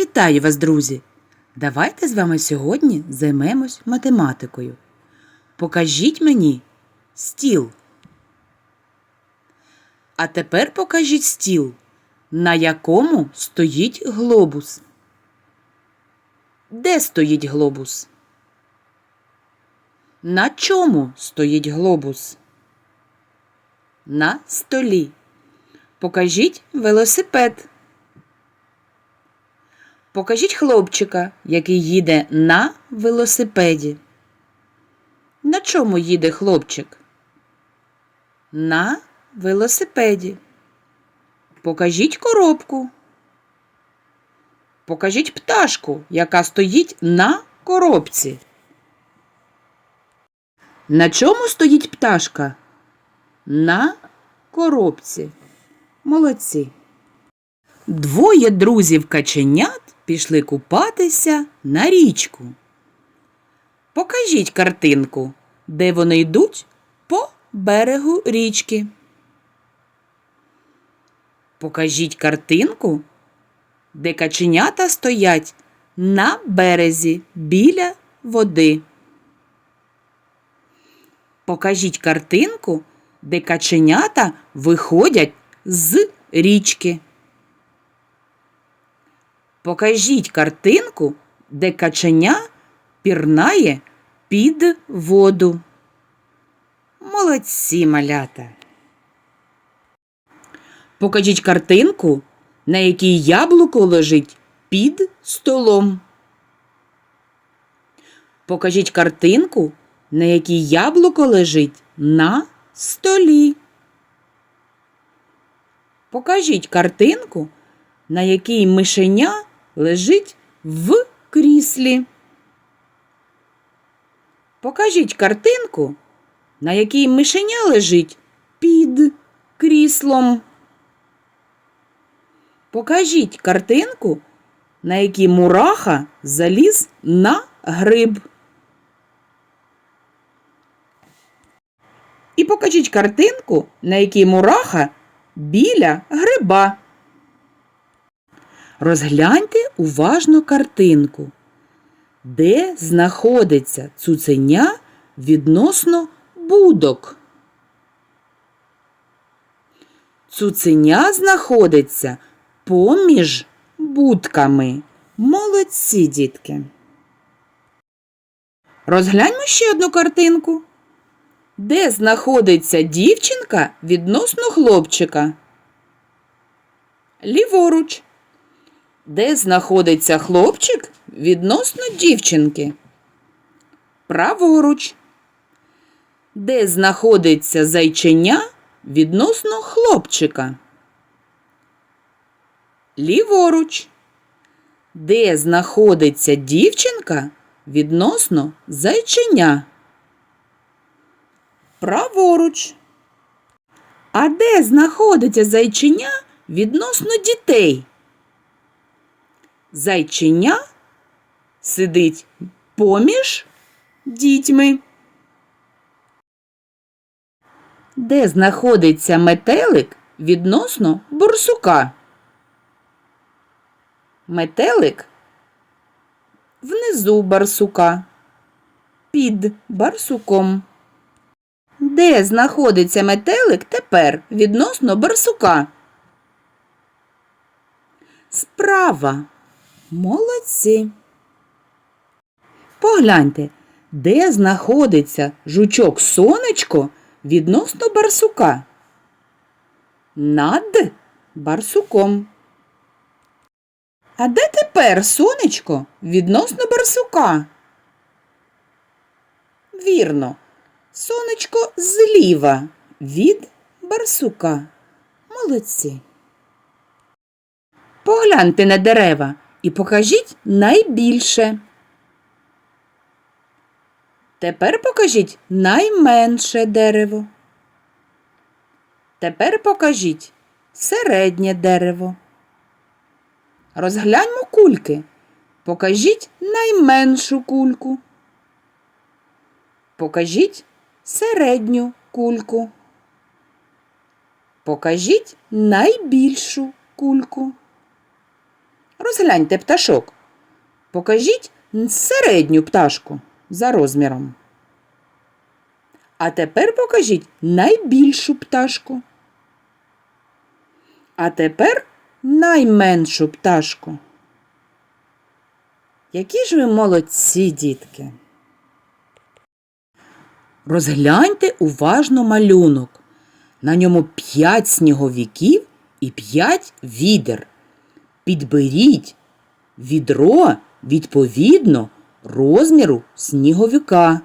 Вітаю вас, друзі! Давайте з вами сьогодні займемось математикою. Покажіть мені стіл. А тепер покажіть стіл, на якому стоїть глобус. Де стоїть глобус? На чому стоїть глобус? На столі. Покажіть велосипед. Покажіть хлопчика, який їде на велосипеді. На чому їде хлопчик? На велосипеді. Покажіть коробку. Покажіть пташку, яка стоїть на коробці. На чому стоїть пташка? На коробці. Молодці. Двоє друзів каченят пішли купатися на річку. Покажіть картинку, де вони йдуть по берегу річки. Покажіть картинку, де каченята стоять на березі біля води. Покажіть картинку, де каченята виходять з річки. Покажіть картинку, де каченя пірнає під воду. Молодці малята. Покажіть картинку, на якій яблуко лежить під столом. Покажіть картинку, на якій яблуко лежить на столі. Покажіть картинку, на якій мишеня лежить в кріслі. Покажіть картинку, на якій мишеня лежить під кріслом. Покажіть картинку, на якій мураха заліз на гриб. І покажіть картинку, на якій мураха біля гриба. Розгляньте уважно картинку, де знаходиться цуценя відносно будок. Цуценя знаходиться поміж будками. Молодці дітки. Розгляньмо ще одну картинку. Де знаходиться дівчинка відносно хлопчика? Ліворуч. Де знаходиться хлопчик відносно дівчинки? Праворуч. Де знаходиться зайченя відносно хлопчика? Ліворуч. Де знаходиться дівчинка відносно зайченя? Праворуч. А де знаходиться зайченя відносно дітей? Зайченя сидить поміж дітьми. Де знаходиться метелик відносно борсука? Метелик внизу барсука, під барсуком. Де знаходиться метелик тепер відносно барсука? Справа. Молодці. Погляньте, де знаходиться жучок сонечко відносно барсука? Над барсуком. А де тепер сонечко відносно барсука? Вірно, сонечко зліва від барсука. Молодці. Погляньте на дерева і покажіть найбільше. Тепер покажіть найменше дерево. Тепер покажіть середнє дерево. Розгляньмо кульки. Покажіть найменшу кульку. Покажіть середню кульку. Покажіть найбільшу кульку. Розгляньте пташок. Покажіть середню пташку за розміром. А тепер покажіть найбільшу пташку. А тепер найменшу пташку. Які ж ви молодці, дітки. Розгляньте уважно малюнок. На ньому п'ять сніговиків і п'ять відер. Підберіть відро відповідно розміру сніговика.